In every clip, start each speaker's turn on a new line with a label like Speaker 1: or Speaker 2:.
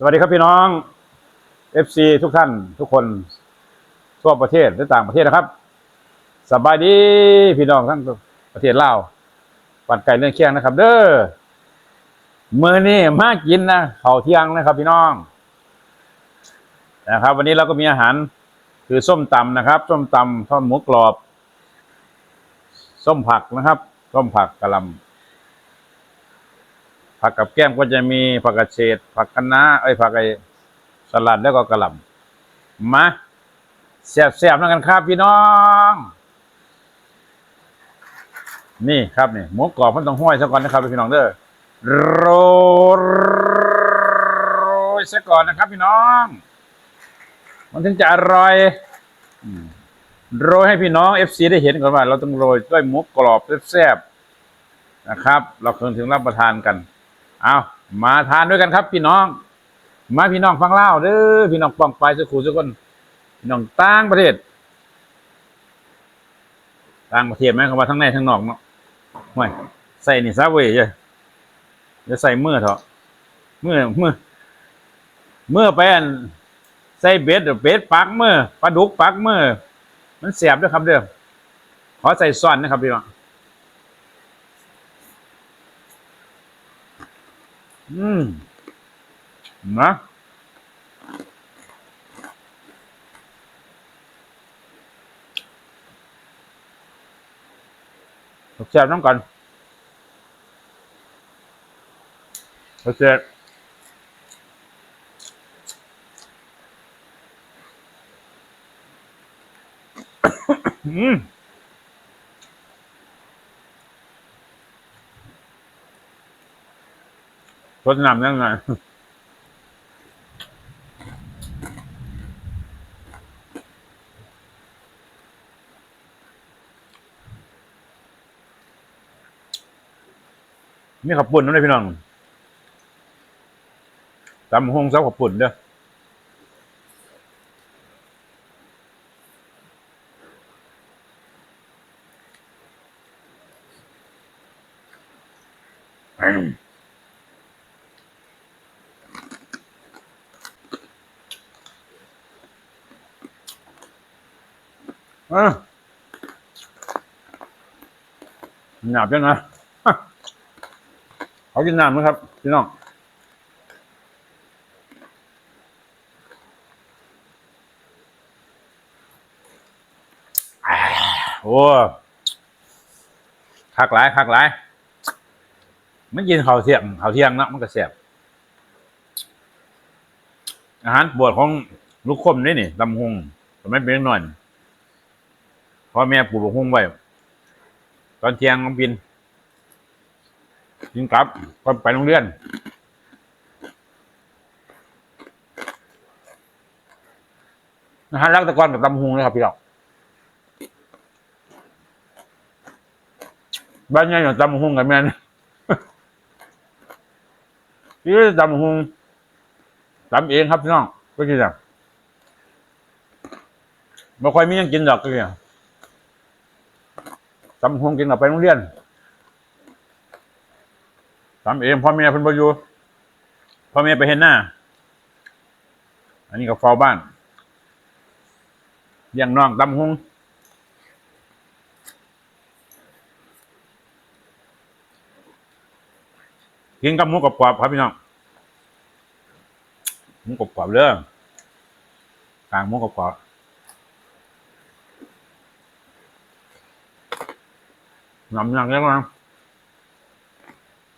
Speaker 1: สวัสดีครับพี่น้อง FC ทุกท่านทุกคนทั่วประเทศและต่างประเทศนะครับ สบายดีพี่น้องทั้งประเทศลาวปัดไก่เรื่องเคียงนะครับ เด้อมือนี่มากินนะข้าเที่ยงนะครับ พี่น้องนะครับ วันนี้เราก็มีอาหารคือส้มตำนะครับ ส้มตำทอดหมูกรอบ ส้มผักนะครับ ส้มผักกะหล่ำ ผักกับแก้มก็จะมีผักกระเฉดผักคะน้าไอ้ผักไอ้สลัดแล้วก็กระหล่ำมาแซ่บๆแล้วกันครับพี่น้อง นี่ครับนี่หมูกรอบมันต้องห้อยซะก่อนนะครับพี่น้องเด้อโรยซะก่อนนะครับพี่น้อง มันถึงจะอร่อยโรยให้พี่น้องเอฟซีได้เห็นก่อนว่า เราต้องโรยด้วยหมูกรอบแซ่บๆนะครับ เราเพิ่งถึงรับประทานกัน เอามาทานด้วยกันครับ พี่น้อง มาพี่น้องฟังเล่าเด้อพี่น้องปองไปสักคู่สักคนพี่น้องต่างประเทศต่างประเทศไหมคำว่าทั้งในทั้งนอกเนาะห่วยใส่นี่ซะเว้ยเจ้จะใส่เมื่อเถอะเมื่อเมื่อเมื่อไปอันใส่เบ็ดเดี๋ยวเบ็ดปักเมื่อปลาดุกปักเมื่อมันเสียบด้วยครับเด้อขอใส่ซ่อนนะครับพี่น้อง อืมนะแซ่บน้ำ ดนแซ่บอืมรสนำยังไงมีขับปุ่นน้ำเลยพี่น้องตำหงซับขับปุ่นเด้อ นาบยังไงเขากินน้ำนะครับพี่น้องโอ้คักหลายคักหลาย มันกินข้าวเที่ยงข้าวเที่ยงนะมันก็แซ่บอาหารปวดของลูกคมนี่นี่ตำหงทำไมเป็นหน่อยพ่อแม่ปลูกหงไว้ ตอนเที่ยงน้องปิน กินกลับก็ไปโรงเรียนนะฮะรักตะกอนกับตำหุงนะครับพี่น้องบ้านใหญ่อย่างตำหุงกับแม่นพี่ตำหุงตำเองครับพี่น้องก็กินอะไม่ค่อยมีหยังกินดอกก็เนี่ย ตำหงกินกับไปโรงเรียนทำเองพ่อแม่เพิ่นบ่อยู่พ่อแม่ไปเห็นหน้า อันนี้ก็เฝ้าบ้านเลี้ยงน้องตำหงกินกับหมูกรอบครับพี่น้องหมูกรอบเด้อกลางหมูกรอบ ๆน้ำยังยังนะ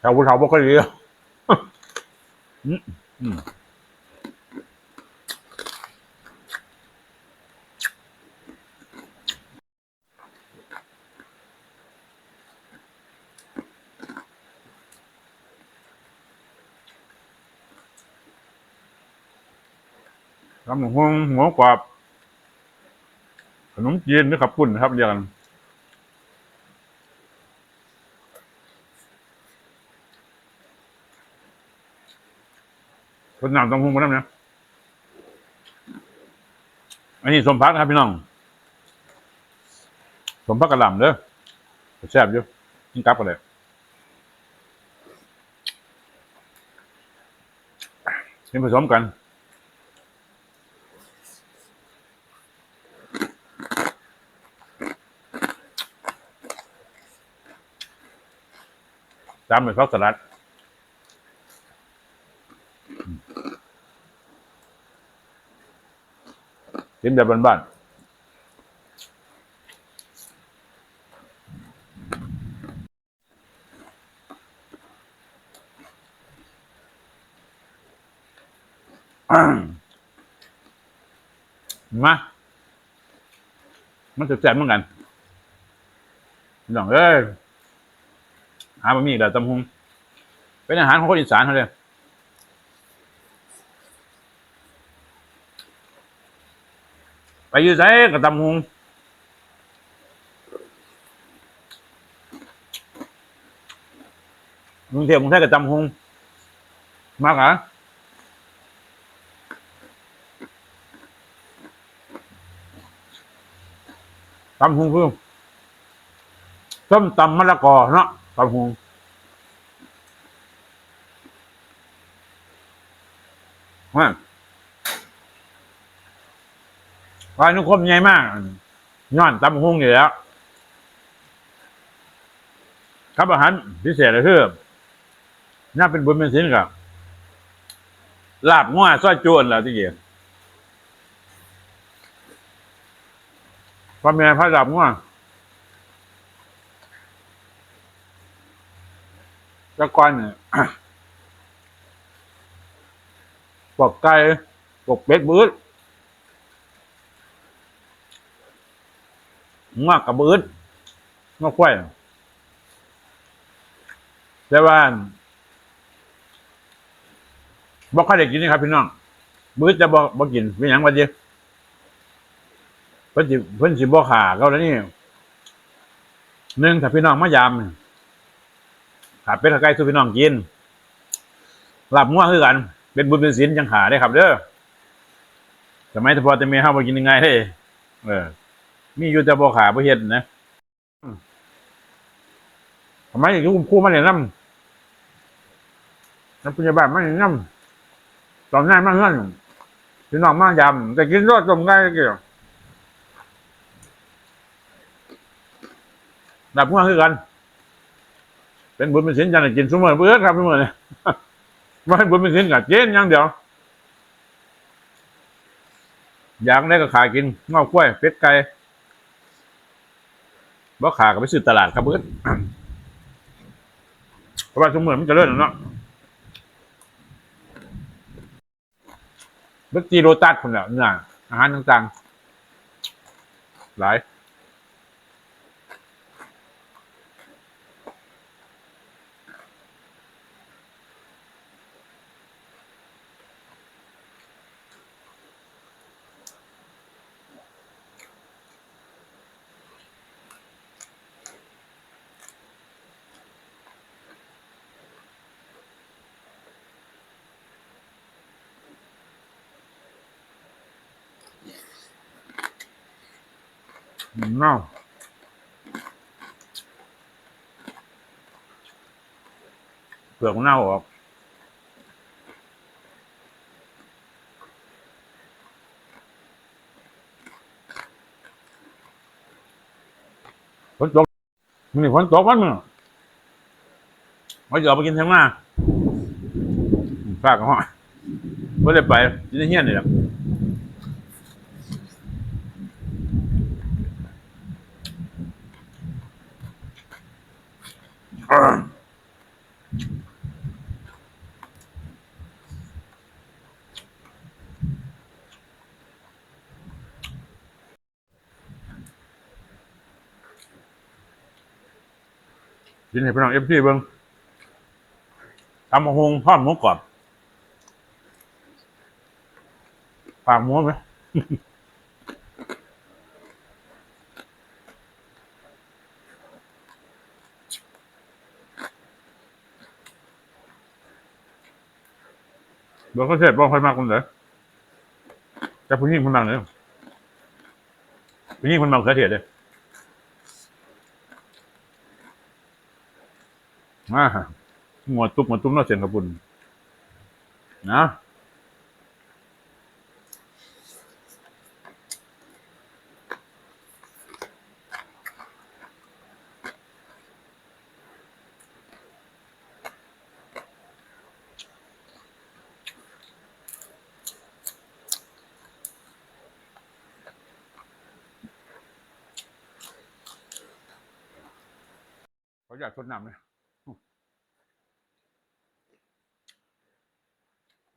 Speaker 1: ชาวภูเขาบ่ค่อยดีอืมอืมทำหัวหัวกรอบขนมจีนหรือขับปุ่นนะครับเรียกกัน คนน้ำต้องพุงมาน้ำเนี่ยอันนี้สมพักครับพี่น้อง สมพักกระหล่ำเด้อแซ่บอยู่กินกลับกันเลยกินผสมกันตามเป็นฟักสลัด กินแบบบ้านๆมามันจะแซ่บเหมือนกันน้องเอ้ยหาบะหมี่แบบตำฮงเป็นอาหารของคนอีสานเขาเลย ไปอยู่ไสกับตำฮงกรุงเทพกรุงเทพกับตำฮงมากเหรอตำฮงคือส้มตำมะละกอเนาะตำฮงว่า ควายนุคมใหญ่มากย้อนตำฮงอยู่แล้วครับอาหารพิเศษเลยคือน่าเป็นบุญเป็นศิลกับลาบง้อซอยจวนแล้วที่เกี่ยพ่อแม่พระลาบง้อตะกอนเนี่ยปกไก่ปกเป็ดบืด งอกกับบืดงอกไข่แต่ว่าบอกค่อยได้กินนี่ครับพี่น้องบืดจะบอกบอกกินเป็นหยังวันเดียวเพิ่นสิเพิ่นสิบ่ขาเขาแล้วนี่หนึ่งถ้าพี่น้องมายามเนี่ยขาเป็ดขาไก่สู้พี่น้องกินหลับง่วงคือกัน เป็นบุญเป็นศีลจังขาได้ครับ เด้อสมัยแต่พอแต่เมียห้ามากินยังไงเด้เออ มีอยู่แต่บ่ขาบ่เฮ็ดนะทำไมถึงคู่มาเนี่ยน้ำน้ำพยาบาลมาเนี่ยน้ำตอนง่ายมากเงื่อนพี่น้องมากยำแต่กินรสต้มง่ายเกี่ยวหลับง่วงคือกัน เป็นบุญเป็นศีลจันทร์กินสมอเบื่อครับสมอเนี่ยไม่ให้บุญเป็นศีลกับเจนอย่างเดียวอยากได้ก็ขายกินงอกกล้วยเป็ดไก่ บ่ขาก็ไปซื้อตลาดครับเพื่อนเพราะว่าสมอมันจะเลื่อนเนาะเบิกจีโรตัสคนละเนี่ยอาหารต่างๆ หลาย เน่าเปลือกเน่าออกฝนตกมันนี่ฝนตกวันมึงว่าจะออกไปกินเทงหน้าฝากกับห้อไม่ได้ไปอยินเฮี้ยนนี่แหละ กินให้พี่น้องเอฟซีเบิ้งทำมะฮงทอดหมูกรอบฝากหมูไหมเดี๋ยวเขาเสร็จบอกค่อยมากคนเลยแต่ผู้หญิงคนนั้นเลยผู้หญิงคนนั้นเคยเถียดเลย มาหมวดตุ๊บหมวตุ้มเนาะเซียนกระปุ่นนะขออยากทดนำนะ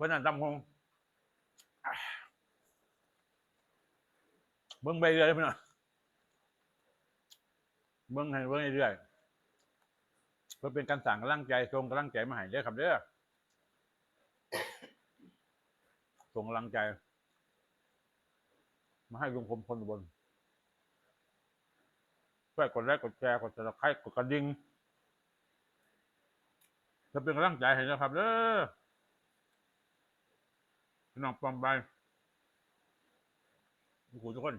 Speaker 1: เพื่อนนั่นตำคงเบิ้งไปเรื่อยเพี่น้องเบิ้งให้เบิ้งเรื่อยๆเพื่อเป็นการสั่งกำลังใจส่งกำลังใจมาให้เด้อครับเด้อส่งกำลังใจ มาให้ลุงพลพลบนช่วยกดไลค์กดแชร์กดติดตามกดกระดิ่งจะเป็นกำลังใจให้นะครับเด้อ น้องปอมไปทุกคนทุกคน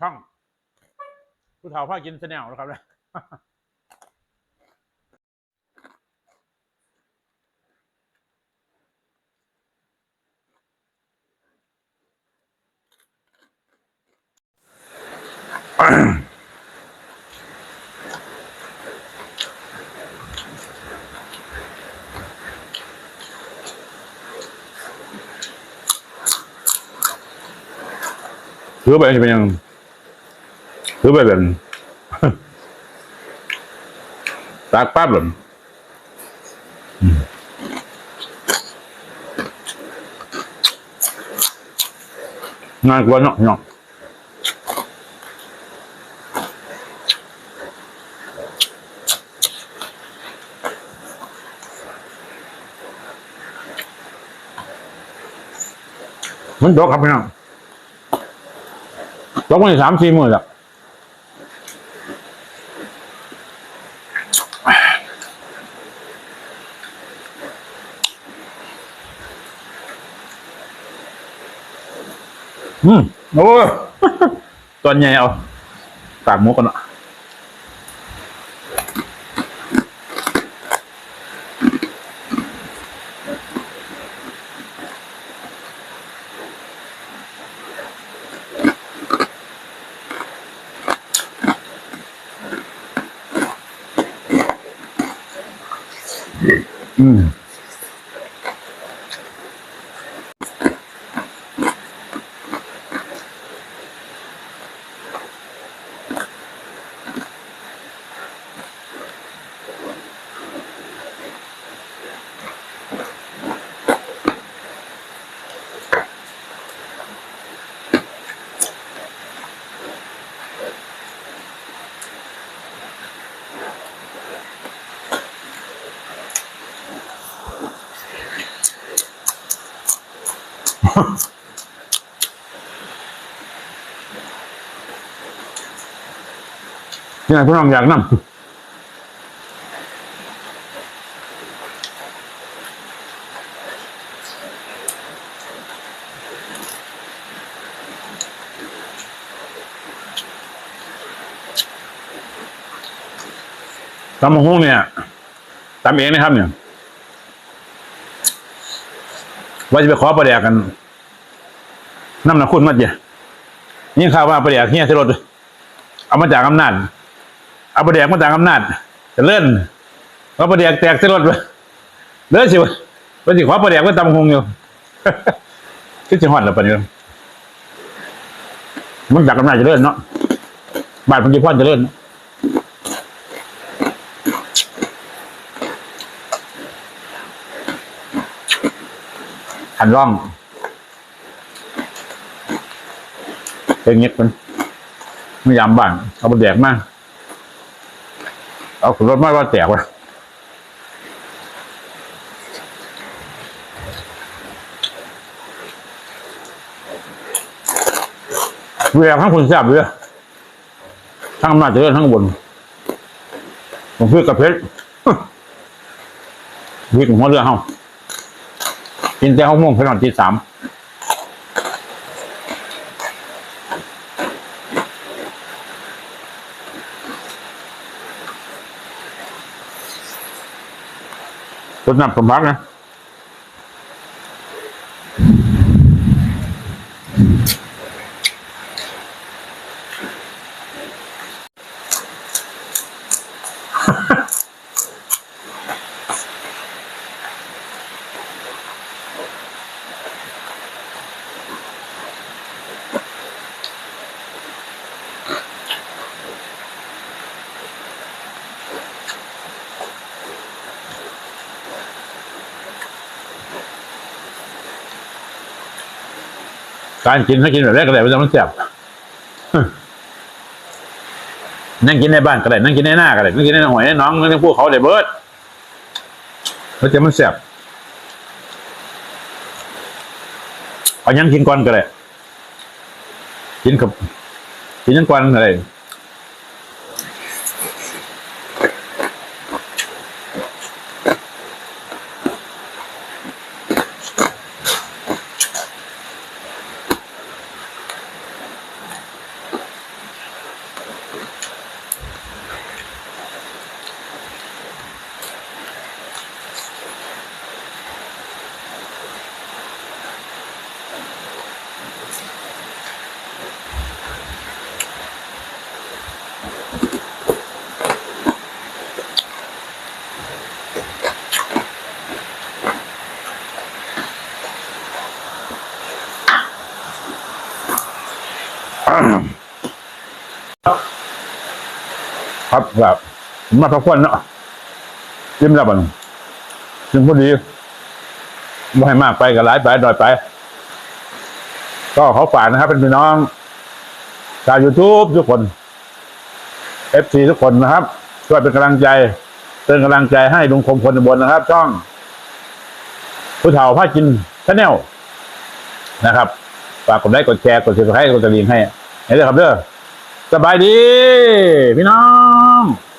Speaker 1: ช่องผู้เฒ่าผ้ากินแนลนะครับนะ ถือไปจะเป็นยังถือไปเป็น ตากปั๊บหล่นอืมง่ายกว่าเนาะเนาะมั มันดอกครับพี่น้องตกมาสามสี่หมื่นละอืมโอ้ตอนใหญ่เอาปากหมุกกันอะ นี่ไงพี่น้องอยากนั่งตำมะฮุ่งเนี่ยตำเองนะครับเนี่ยว่าจะไปขอประเดียกันน้ำหนักคุณมาเดียยิ่ข่าวว่าประเดียกเฮียสิรถเอามาจากอำนาจ เอาประเดียกมาจากอำนาจจะเลื่อนเอาประเดียกแตกเสิรถเลื่อนสิวะว่าสิขอประเดียกว่าตำหงอยู่คิดจะหอดแล้วปะเนี่ยมันจากอำนาจจะเลื่อนเนาะบาทพันจิพอนจะเลื่อนหันร่องเป็นเงียมันไม่ยามบ้านเอาไปแดกมา เอาขึ้นรถไมาว่าแตกวะเวียทั้งคนแซ่บเลยทั้งอำนาจเจริญทั้งบนผมพูดกับเพชรวิ่งหัวเรือเฮากินแต่หกโมงไปนอนที่สาม รถ การกินถ้ากินแบบแรกก็ได้มันจะมันแซ่บนั่งกินในบ้านก็ได้นั่งกินในหน้าก็ได้นั่งกินในหอยในน้องนั่งพวกเขาได้เบิดแล้วจะมันแซ่บเอายังกินก่อนก็ได้กินกับกินยังก่อนอะไร ครับแบบมาพักผ่อนเนาะยิ้มแล้วบันยิ้มพอดีไม่ให้มากไปก็หลายไปดอยไป ก็เขาฝากนะครับ เป็นพี่น้องชาวยูทูบทุกคนเอฟซีทุกคนนะครับช่วยเป็นกำลังใจเป็นกำลังใจให้ลุงคมคนบนนะครับ ช่อง ผู้เฒ่าผ้ากินชาแนลนะครับฝากกดไลค์กดแชร์กดติดตามให้กดกระดิ่งให้ให้เลยครับเด้อสบายดี พี่น้อง come.